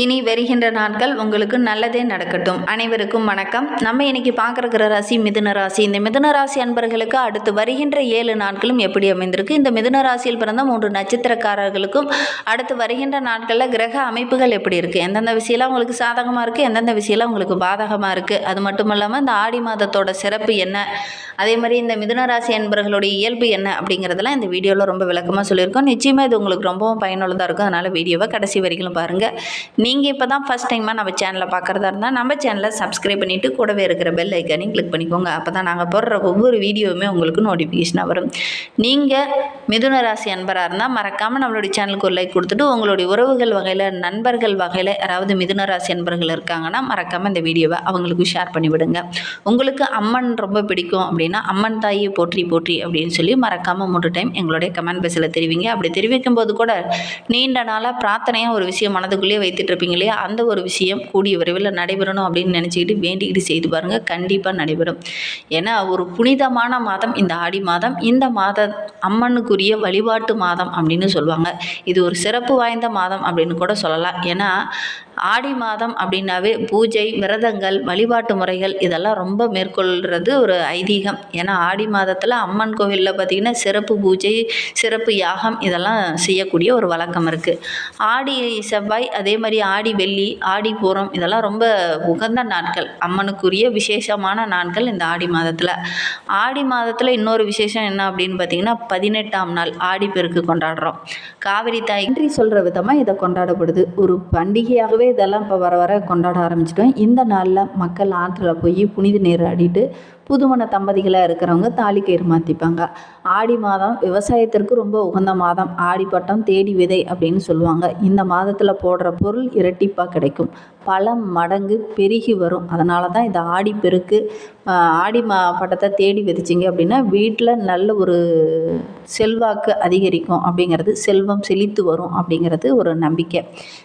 இனி வருகின்ற நாட்கள் உங்களுக்கு நல்லதே நடக்கட்டும். அனைவருக்கும் வணக்கம். நம்ம இன்னைக்கு பார்க்குற ராசி மிதுன ராசி. இந்த மிதுன ராசி அன்பர்களுக்கு அடுத்து வருகின்ற ஏழு நாட்களும் எப்படி அமைந்திருக்கு? இந்த மிதுன ராசியில் பிறந்த மூன்று நட்சத்திரக்காரர்களுக்கும் அடுத்து வருகின்ற நாட்களில் கிரக அமைப்புகள் எப்படி இருக்குது எந்தெந்த விஷயம்லாம் உங்களுக்கு சாதகமாக இருக்குது எந்தெந்த விஷயம்லாம் உங்களுக்கு பாதகமாக இருக்குது அது மட்டும் இல்லாமல் இந்த ஆடி மாதத்தோட சிறப்பு என்ன? அதே மாதிரி இந்த மிதுன ராசி அன்பர்களுடைய இயல்பு என்ன அப்படிங்கிறதெல்லாம் இந்த வீடியோவில் ரொம்ப விளக்கமாக சொல்லியிருக்கோம். நிச்சயமாக இது உங்களுக்கு ரொம்பவும் பயனுள்ளதாக இருக்கும். அதனால் வீடியோவை கடைசி வரைக்கும் பாருங்கள் நீங்கள் இப்போ தான் ஃபஸ்ட் டைமாக நம்ம சேனலை பார்க்குறதா இருந்தால் நம்ம சேனலை சப்ஸ்கிரைப் பண்ணிவிட்டு கூடவே இருக்கிற பெல் ஐக்கானையும் கிளிக் பண்ணிக்கோங்க. அப்போ தான் நாங்கள் போடுற ஒவ்வொரு வீடியோவுமே உங்களுக்கு நோட்டிஃபிகேஷனாக வரும். நீங்கள் மிதுன ராசி அன்பராக இருந்தால் மறக்காமல் நம்மளுடைய சேனலுக்கு ஒரு லைக் கொடுத்துட்டு உங்களுடைய உறவுகள் வகையில் நண்பர்கள் வகையில் யாராவது மிதுன ராசி அன்பர்கள் இருக்காங்கன்னா மறக்காமல் இந்த வீடியோவை அவங்களுக்கு ஷேர் பண்ணிவிடுங்க. உங்களுக்கு அம்மன் ரொம்ப பிடிக்கும் அப்படின்னு அப்படின்னா அம்மன் தாயை போற்றி போற்றி அப்படின்னு சொல்லி மறக்காமல் மூன்று டைம் எங்களுடைய கமெண்ட் பேஸில் தெரிவிங்க. அப்படி தெரிவிக்கும் போது கூட நீண்ட நாளாக பிரார்த்தனையாக ஒரு விஷயம் மனதுக்குள்ளேயே வைத்துட்டு இருப்பீங்க இல்லையா? அந்த ஒரு விஷயம் கூடிய விரைவில் நடைபெறணும் அப்படின்னு நினச்சிக்கிட்டு வேண்டிக்கிட்டு செய்து பாருங்கள் கண்டிப்பாக நடைபெறும். ஏன்னா ஒரு புனிதமான மாதம் இந்த ஆடி மாதம். இந்த மாத அம்மனுக்குரிய வழிபாட்டு மாதம் அப்படின்னு சொல்லுவாங்க. இது ஒரு சிறப்பு வாய்ந்த மாதம் அப்படின்னு கூட சொல்லலாம். ஏன்னா ஆடி மாதம் அப்படின்னாவே பூஜை விரதங்கள் வழிபாட்டு முறைகள் இதெல்லாம் ரொம்ப மேற்கொள்கிறது ஒரு ஐதீகம். ஏன்னா ஆடி மாதத்தில் அம்மன் கோவிலில் பார்த்திங்கன்னா சிறப்பு பூஜை சிறப்பு யாகம் இதெல்லாம் செய்யக்கூடிய ஒரு வழக்கம் இருக்குது ஆடி செவ்வாய் அதே மாதிரி ஆடி வெள்ளி ஆடி பூரம் இதெல்லாம் ரொம்ப உகந்த நாட்கள். அம்மனுக்குரிய விசேஷமான நாட்கள் இந்த ஆடி மாதத்தில். ஆடி மாதத்தில் இன்னொரு விசேஷம் என்ன அப்படின்னு பார்த்திங்கன்னா பதினெட்டாம் நாள் ஆடி பெருக்கு கொண்டாடுறோம். காவிரி தாய் சொல்கிற விதமாக இதை கொண்டாடப்படுது. ஒரு பண்டிகையாகவே இதெல்லாம் இப்போ வர வர கொண்டாட ஆரம்பிச்சிட்டோம். இந்த நாளில் மக்கள் ஆற்றுல போய் புனித நீராடிட்டு புதுமண தம்பதிகளாக இருக்கிறவங்க தாலி கயிறு மாற்றிப்பாங்க ஆடி மாதம் விவசாயத்திற்கு ரொம்ப உகந்த மாதம். ஆடிப்பட்டம் தேடி விதை அப்படின்னு சொல்லுவாங்க. இந்த மாதத்தில் போடுற பொருள் இரட்டிப்பாக கிடைக்கும். பல மடங்கு பெருகி வரும். அதனால தான் இந்த ஆடி பெருக்கு ஆடி மா பட்டத்தை தேடி விதைச்சிங்க அப்படின்னா வீட்டில் நல்ல ஒரு செல்வாக்கு அதிகரிக்கும் அப்படிங்கிறது செல்வம் செழித்து வரும் அப்படிங்கிறது ஒரு நம்பிக்கை.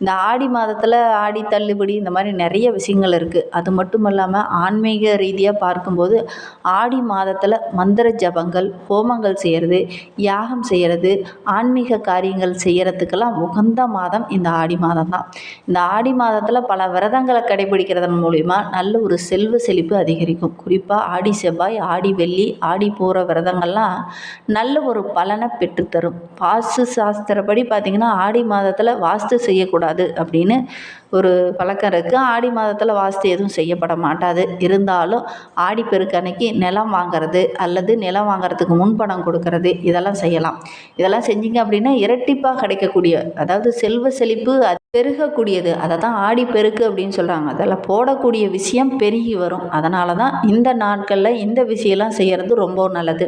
இந்த ஆடி மாதத்தில் ஆடி தள்ளுபடி இந்த மாதிரி நிறைய விஷயங்கள் இருக்குது அது மட்டும் இல்லாமல் ஆன்மீக ரீதியாக பார்க்கும்போது ஆடி மாதத்தில் மந்திர ஜபங்கள் ஹோமங்கள் செய்கிறது யாகம் செய்கிறது ஆன்மீக காரியங்கள் செய்கிறதுக்கெல்லாம் உகந்த மாதம் இந்த ஆடி மாதம் தான் இந்த ஆடி மாதத்தில் பல விரதங்களை கடைபிடிக்கிறதன் மூலிமா நல்ல ஒரு செல்வ செழிப்பு அதிகரிக்கும். குறிப்பாக ஆடி செவ்வாய் ஆடி வெள்ளி ஆடி போகிற விரதங்கள்லாம் நல்ல ஒரு பலனை பெற்றுத்தரும் வாஸ்து சாஸ்திரப்படி பார்த்திங்கன்னா ஆடி மாதத்தில் வாஸ்து செய்யக்கூடாது அப்படின்னு ஒரு பழக்கம் இருக்குது ஆடி மாதத்தில் வாஸ்து எதுவும் செய்யப்பட மாட்டாது. இருந்தாலும் ஆடி அன்னைக்கு நிலம் வாங்குறது அல்லது நிலம் வாங்குறதுக்கு முன்பணம் கொடுக்கறது இதெல்லாம் செய்யலாம். இதெல்லாம் செஞ்சீங்க அப்படின்னா இரட்டிப்பாக கிடைக்கக்கூடிய அதாவது செல்வ செழிப்பு பெருகக்கூடியது. அதை தான் ஆடி பெருக்கு அப்படின்னு சொல்கிறாங்க அதில் போடக்கூடிய விஷயம் பெருகி வரும். அதனால தான் இந்த நாட்களில் இந்த விஷயம்லாம் செய்கிறது ரொம்ப நல்லது.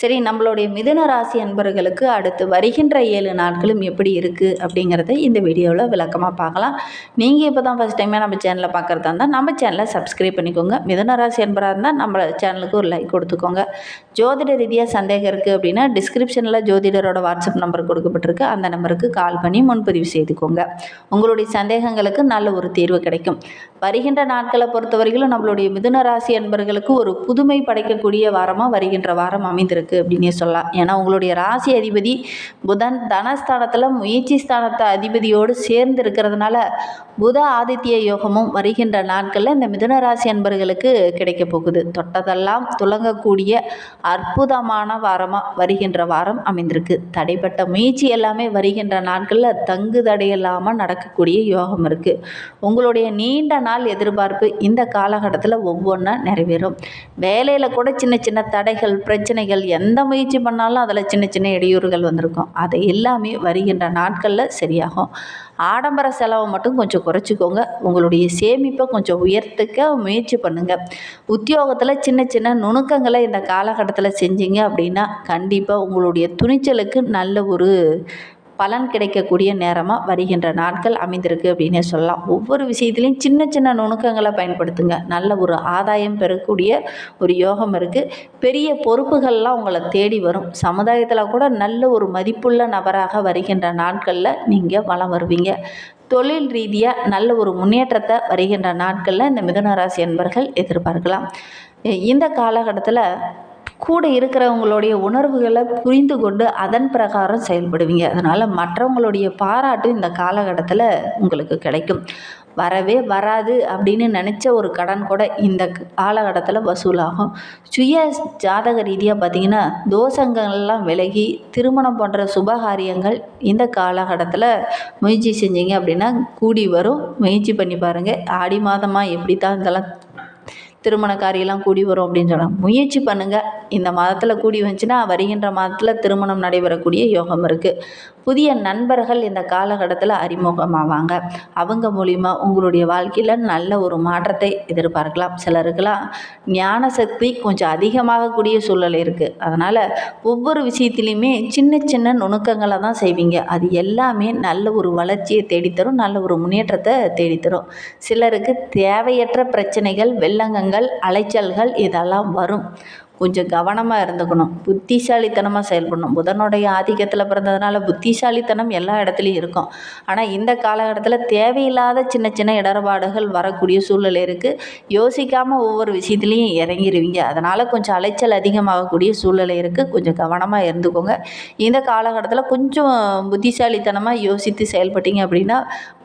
சரி நம்மளுடைய மிதுன ராசி அன்பர்களுக்கு அடுத்து வருகின்ற ஏழு நாட்களும் எப்படி இருக்குது அப்படிங்கிறத இந்த வீடியோவில் விளக்கமாக பார்க்கலாம். நீங்கள் இப்போ தான் ஃபஸ்ட் டைமே நம்ம சேனலை பார்க்குறதா இருந்தால் நம்ம சேனலை சப்ஸ்கிரைப் பண்ணிக்கோங்க. மிதுன ராசி அன்பராக இருந்தால் நம்ம சேனலுக்கு ஒரு லைக் கொடுத்துக்கோங்க. ஜோதிட ரீதியாக சந்தேகம் இருக்குது அப்படின்னா டிஸ்கிரிப்ஷனில் ஜோதிடரோட வாட்ஸ்அப் நம்பர் கொடுக்கப்பட்டிருக்கு. அந்த நம்பருக்கு கால் பண்ணி முன்பதிவு செய்துக்கோங்க. உங்களுடைய சந்தேகங்களுக்கு நல்ல ஒரு தீர்வு கிடைக்கும். வருகின்ற நாட்களை பொறுத்தவரையிலும் நம்மளுடைய மிதுன ராசி அன்பர்களுக்கு ஒரு புதுமை படைக்கக்கூடிய வாரமாக வருகின்ற வாரம் அமைந்திருக்கு அப்படின்னே சொல்லலாம். ஏன்னா உங்களுடைய ராசி அதிபதி புதன் தனஸ்தானத்தில் முயற்சி ஸ்தானத்தை அதிபதியோடு சேர்ந்து இருக்கிறதுனால புத ஆதித்ய யோகமும் வருகின்ற நாட்களில் இந்த மிதுன ராசி அன்பர்களுக்கு கிடைக்க போகுது. தொட்டதெல்லாம் துலங்கக்கூடிய அற்புதமான வாரமாக வருகின்ற வாரம் அமைந்திருக்கு. தடைப்பட்ட முயற்சி எல்லாமே வருகின்ற நாட்களில் தங்கு தடையில்லாமல் நடக்கக்கூடிய யோகம் இருக்குது உங்களுடைய நீண்ட நாள் எதிர்பார்ப்பு இந்த காலகட்டத்தில் ஒவ்வொன்றா நிறைவேறும். வேலையில் கூட சின்ன சின்ன தடைகள் பிரச்சனைகள் எந்த முயற்சி பண்ணாலும் அதில் சின்ன சின்ன இடையூறுகள் வந்திருக்கும். அதை எல்லாமே வருகின்ற நாட்களில் சரியாகும். ஆடம்பர செலவை மட்டும் கொஞ்சம் குறைச்சிக்கோங்க. உங்களுடைய சேமிப்பை கொஞ்சம் உயர்த்துக்க முயற்சி பண்ணுங்கள் உத்தியோகத்தில் சின்ன சின்ன நுணுக்கங்களை இந்த காலகட்டத்தில் செஞ்சீங்க அப்படின்னா கண்டிப்பாக உங்களுடைய துணிச்சலுக்கு நல்ல ஒரு பலன் கிடைக்கக்கூடிய நேரமாக வருகின்ற நாட்கள் அமைந்திருக்கு அப்படின்னே சொல்லலாம். ஒவ்வொரு விஷயத்துலையும் சின்ன சின்ன நுணுக்கங்களை பயன்படுத்துங்க. நல்ல ஒரு ஆதாயம் பெறக்கூடிய ஒரு யோகம் இருக்குது பெரிய பொறுப்புகள்லாம் உங்களை தேடி வரும். சமுதாயத்தில் கூட நல்ல ஒரு மதிப்புள்ள நபராக வருகின்ற நாட்களில் நீங்கள் வளம் வருவீங்க. தொழில் ரீதியாக நல்ல ஒரு முன்னேற்றத்தை வருகின்ற நாட்களில் இந்த மிதுன ராசி என்பர்கள் எதிர்பார்க்கலாம். இந்த காலகட்டத்தில் கூட இருக்கிறவங்களுடைய உணர்வுகளை புரிந்து கொண்டு அதன் பிரகாரம் செயல்படுவீங்க. அதனால் மற்றவங்களுடைய பாராட்டும் இந்த காலகட்டத்தில் உங்களுக்கு கிடைக்கும். வரவே வராது அப்படின்னு நினச்ச ஒரு கடன் கூட இந்த காலகட்டத்தில் வசூலாகும். சுய ஜாதக ரீதியாக பார்த்தீங்கன்னா தோஷங்கள்லாம் விலகி திருமணம் போன்ற சுபகாரியங்கள் இந்த காலகட்டத்தில் முயற்சி செஞ்சீங்க அப்படின்னா கூடி வரும். முயற்சி பண்ணி பாருங்கள் ஆடி மாதமாக எப்படி தான் இதெல்லாம் திருமண காரியெல்லாம் கூடி வரும் அப்படின்னு சொன்னால் முயற்சி பண்ணுங்கள் இந்த மாதத்தில் கூடி வந்துச்சுன்னா வருகின்ற மாதத்தில் திருமணம் நடைபெறக்கூடிய யோகம் இருக்குது புதிய நண்பர்கள் இந்த காலகட்டத்தில் அறிமுகமாவாங்க. அவங்க மூலிமா உங்களுடைய வாழ்க்கையில் நல்ல ஒரு மாற்றத்தை எதிர்பார்க்கலாம். சிலருக்கெல்லாம் ஞான சக்தி கொஞ்சம் அதிகமாகக்கூடிய சூழல் இருக்குது அதனால் ஒவ்வொரு விஷயத்துலையுமே சின்ன சின்ன நுணுக்கங்களை தான் செய்வீங்க. அது எல்லாமே நல்ல ஒரு வளர்ச்சியை தேடித்தரும் நல்ல ஒரு முன்னேற்றத்தை தேடித்தரும். சிலருக்கு தேவையற்ற பிரச்சனைகள் வெள்ளங்கங்கள் அலைச்சல்கள் இதெல்லாம் வரும். கொஞ்சம் கவனமாக இருந்துக்கணும். புத்திசாலித்தனமாக செயல்படணும். புதனுடைய ஆதிக்கத்தில் பிறந்ததுனால புத்திசாலித்தனம் எல்லா இடத்துலையும் இருக்கும். ஆனால் இந்த காலகட்டத்தில் தேவையில்லாத சின்ன சின்ன இடர்பாடுகள் வரக்கூடிய சூழ்நிலை இருக்குது யோசிக்காமல் ஒவ்வொரு விஷயத்துலையும் இறங்கிடுவீங்க அதனால் கொஞ்சம் அலைச்சல் அதிகமாகக்கூடிய சூழ்நிலை இருக்குது கொஞ்சம் கவனமாக இருந்துக்கோங்க. இந்த காலகட்டத்தில் கொஞ்சம் புத்திசாலித்தனமாக யோசித்து செயல்பட்டீங்க அப்படின்னா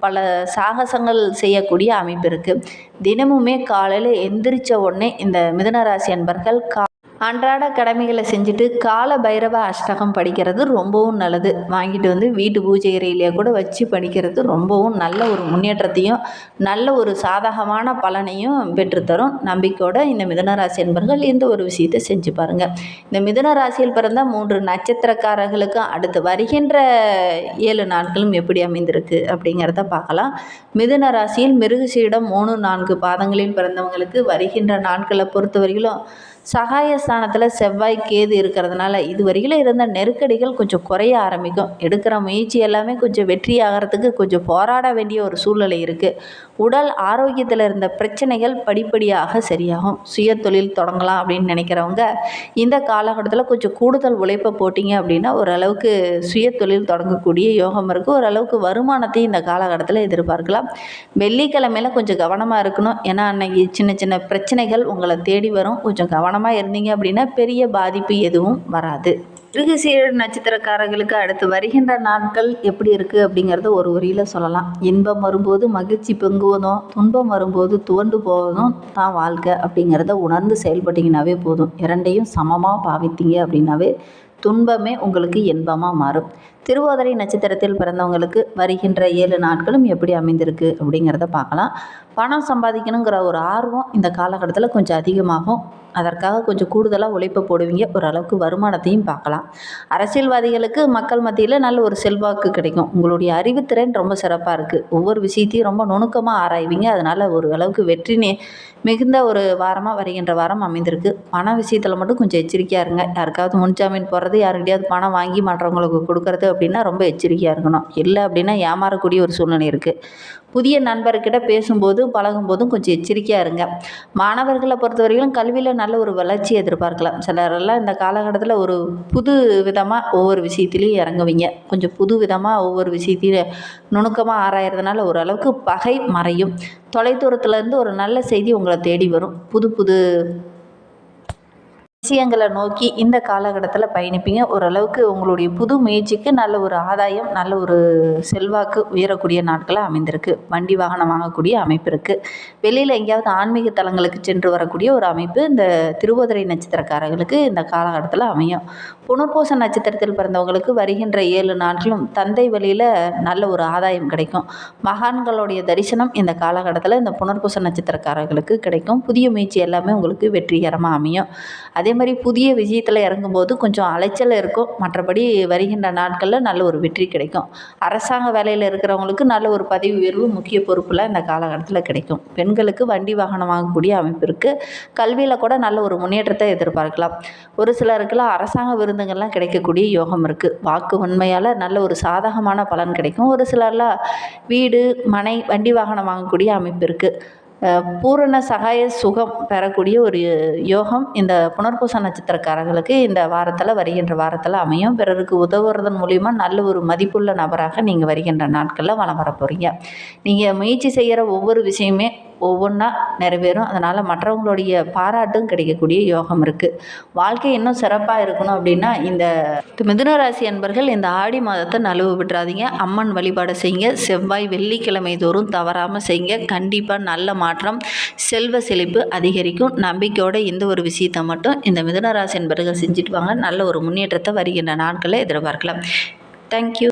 பல சாகசங்கள் செய்யக்கூடிய அமைப்பு இருக்குது தினமுமே காலையில் எந்திரிச்ச உடனே இந்த மிதுனராசி அன்பர்கள் கா அன்றாட கடமைகளை செஞ்சுட்டு கால பைரவ அஷ்டகம் படிக்கிறது ரொம்பவும் நல்லது. வாங்கிட்டு வந்து வீட்டு பூஜை அறையிலேயே கூட வச்சு படிக்கிறது ரொம்பவும் நல்ல ஒரு முன்னேற்றத்தையும் நல்ல ஒரு சாதகமான பலனையும் பெற்றுத்தரும். நம்பிக்கையோட இந்த மிதனராசி என்பர்கள் இந்த ஒரு விஷயத்தை செஞ்சு பாருங்கள் இந்த மிதுன ராசியில் பிறந்த மூன்று நட்சத்திரக்காரர்களுக்கும் அடுத்து வருகின்ற ஏழு நாட்களும் எப்படி அமைந்திருக்கு அப்படிங்கிறத பார்க்கலாம். மிதுன ராசியில் மிருகசீடம் மூணு நான்கு பாதங்களில் பிறந்தவங்களுக்கு வருகின்ற நாட்களை பொறுத்தவரையிலும் சகாயஸ்தானத்தில் செவ்வாய் கேது இருக்கிறதுனால இதுவரையிலும் இருந்த நெருக்கடிகள் கொஞ்சம் குறைய ஆரம்பிக்கும். எடுக்கிற முயற்சி எல்லாமே கொஞ்சம் வெற்றி ஆகிறதுக்கு கொஞ்சம் போராட வேண்டிய ஒரு சூழ்நிலை இருக்குது உடல் ஆரோக்கியத்தில் இருந்த பிரச்சனைகள் படிப்படியாக சரியாகும். சுய தொழில் தொடங்கலாம் அப்படின்னு நினைக்கிறவங்க இந்த காலகட்டத்தில் கொஞ்சம் கூடுதல் உழைப்பை போட்டிங்க அப்படின்னா ஓரளவுக்கு சுய தொழில் தொடங்கக்கூடிய யோகம் இருக்குது ஓரளவுக்கு வருமானத்தையும் இந்த காலகட்டத்தில் எதிர்பார்க்கலாம். வெள்ளிக்கிழமையில கொஞ்சம் கவனமாக இருக்கணும். ஏன்னா அன்னைக்கு சின்ன சின்ன பிரச்சனைகள் உங்களை தேடி வரும். கொஞ்சம் கவனமாக இருந்தீங்க அப்படின்னா பெரிய பாதிப்பு எதுவும் வராது. மிருகசீர நட்சத்திரக்காரர்களுக்கு அடுத்து வருகின்ற நாட்கள் எப்படி இருக்குது அப்படிங்கிறத ஒரு வரியில் சொல்லலாம். இன்பம் வரும்போது மகிழ்ச்சி பொங்குவதும் துன்பம் வரும்போது துவண்டு போவதும் தான் வாழ்க்கை அப்படிங்கிறத உணர்ந்து செயல்பட்டிங்கனாவே போதும். இரண்டையும் சமமாக பாவித்தீங்க அப்படின்னாவே துன்பமே உங்களுக்கு இன்பமாக மாறும். திருவோதரை நட்சத்திரத்தில் பிறந்தவங்களுக்கு வருகின்ற ஏழு நாட்களும் எப்படி அமைந்திருக்கு அப்படிங்கிறத பார்க்கலாம். பணம் சம்பாதிக்கணுங்கிற ஒரு ஆர்வம் இந்த காலகட்டத்தில் கொஞ்சம் அதிகமாகும். அதற்காக கொஞ்சம் கூடுதலாக உழைப்பை போடுவீங்க. ஓரளவுக்கு வருமானத்தையும் பார்க்கலாம். அரசியல்வாதிகளுக்கு மக்கள் மத்தியில் நல்ல ஒரு செல்வாக்கு கிடைக்கும். உங்களுடைய அறிவுத்திறன் ரொம்ப சிறப்பாக இருக்குது ஒவ்வொரு விஷயத்தையும் ரொம்ப நுணுக்கமாக ஆராய்வீங்க. அதனால் ஒரு அளவுக்கு வெற்றி நே மிகுந்த ஒரு வாரமாக வருகின்ற வாரம் அமைந்திருக்கு. பண விஷயத்தில் மட்டும் கொஞ்சம் எச்சரிக்கையாக இருங்க. யாருக்காவது முன்ஜாமீன் போடுறது யாருக்கிட்டையாவது பணம் வாங்கி மற்றவங்களுக்கு கொடுக்கறது அப்படின்னா ரொம்ப எச்சரிக்கையாக இருக்கணும். இல்லை அப்படின்னா ஏமாறக்கூடிய ஒரு சூழ்நிலை இருக்குது புதிய நண்பர்கிட்ட பேசும்போது பழகும்போதும் கொஞ்சம் எச்சரிக்கையாக இருங்க. மாணவர்களை பொறுத்தவரையிலும் கல்வியில் நல்ல ஒரு வளர்ச்சி எதிர்பார்க்கலாம். சிலரெல்லாம் இந்த காலகட்டத்தில் ஒரு புது விதமாக ஒவ்வொரு விஷயத்துலையும் இறங்குவீங்க. கொஞ்சம் புது விதமாக ஒவ்வொரு விஷயத்தையும் நுணுக்கமாக ஆராயறதுனால ஓரளவுக்கு பகை மறையும். தொலைதூரத்துலேருந்து ஒரு நல்ல செய்தி உங்களை தேடி வரும். புது புது விஷயங்களை நோக்கி இந்த காலகட்டத்தில் பயணிப்பீங்க. ஓரளவுக்கு உங்களுடைய புது முயற்சிக்கு நல்ல ஒரு ஆதாயம் நல்ல ஒரு செல்வாக்கு உயரக்கூடிய நாட்களாக அமைந்திருக்கு. வண்டி வாகனம் வாங்கக்கூடிய அமைப்பு இருக்குது வெளியில் எங்கேயாவது ஆன்மீக தலங்களுக்கு சென்று வரக்கூடிய ஒரு அமைப்பு இந்த திருவோதரை நட்சத்திரக்காரர்களுக்கு இந்த காலகட்டத்தில் அமையும். புனர்பூச நட்சத்திரத்தில் பிறந்தவங்களுக்கு வருகின்ற ஏழு நாட்களும் தந்தை வழியில் நல்ல ஒரு ஆதாயம் கிடைக்கும். மகான்களுடைய தரிசனம் இந்த காலகட்டத்தில் இந்த புனர்பூச நட்சத்திரக்காரர்களுக்கு கிடைக்கும். புதிய முயற்சி எல்லாமே உங்களுக்கு வெற்றிகரமாக அமையும். அதே மாதிரி புதிய விஷயத்தில் இறங்கும்போது கொஞ்சம் அலைச்சல் இருக்கும். மற்றபடி வருகின்ற நாட்களில் நல்ல ஒரு வெற்றி கிடைக்கும். அரசாங்க வேலையில் இருக்கிறவங்களுக்கு நல்ல ஒரு பதவி உயர்வு முக்கிய பொறுப்பில் இந்த காலகட்டத்தில் கிடைக்கும். பெண்களுக்கு வண்டி வாகனம் வாங்கக்கூடிய அமைப்பு இருக்குது கல்வியில் கூட நல்ல ஒரு முன்னேற்றத்தை எதிர்பார்க்கலாம். ஒரு சிலருக்குலாம் அரசாங்க விருந்துங்கள்லாம் கிடைக்கக்கூடிய யோகம் இருக்குது வாக்கு உண்மையால் நல்ல ஒரு சாதகமான பலன் கிடைக்கும். ஒரு சிலர்லாம் வீடு மனை வண்டி வாகனம் வாங்கக்கூடிய அமைப்பு இருக்குது பூரண சகாய சுகம் பெறக்கூடிய ஒரு யோகம் இந்த புனர்பூச நட்சத்திரக்காரர்களுக்கு இந்த வாரத்தில் வருகின்ற வாரத்தில் அமையும். பிறருக்கு உதவுறதன் மூலிமா நல்ல ஒரு மதிப்புள்ள நபராக நீங்கள் வருகின்ற நாட்களில் வளம் வர போகிறீங்க நீங்கள் முயற்சி செய்கிற ஒவ்வொரு விஷயமே ஒவ்வொன்றா நிறைவேறும். அதனால் மற்றவங்களுடைய பாராட்டும் கிடைக்கக்கூடிய யோகம் இருக்குது வாழ்க்கை இன்னும் சிறப்பாக இருக்கணும் அப்படின்னா இந்த மிதுன ராசி அன்பர்கள் இந்த ஆடி மாதத்தை நழுவு விட்டுறாதீங்க. அம்மன் வழிபாடு செய்யுங்க. செவ்வாய் வெள்ளிக்கிழமை தோறும் தவறாமல் செய்யுங்க. கண்டிப்பாக நல்ல மாற்றம் செல்வ செழிப்பு அதிகரிக்கும். நம்பிக்கையோட இந்த ஒரு விஷயத்தை மட்டும் இந்த மிதுன ராசி அன்பர்கள் செஞ்சுட்டு வாங்க. நல்ல ஒரு முன்னேற்றத்தை வருகின்ற நாட்களில் எதிர்பார்க்கலாம். தேங்க்யூ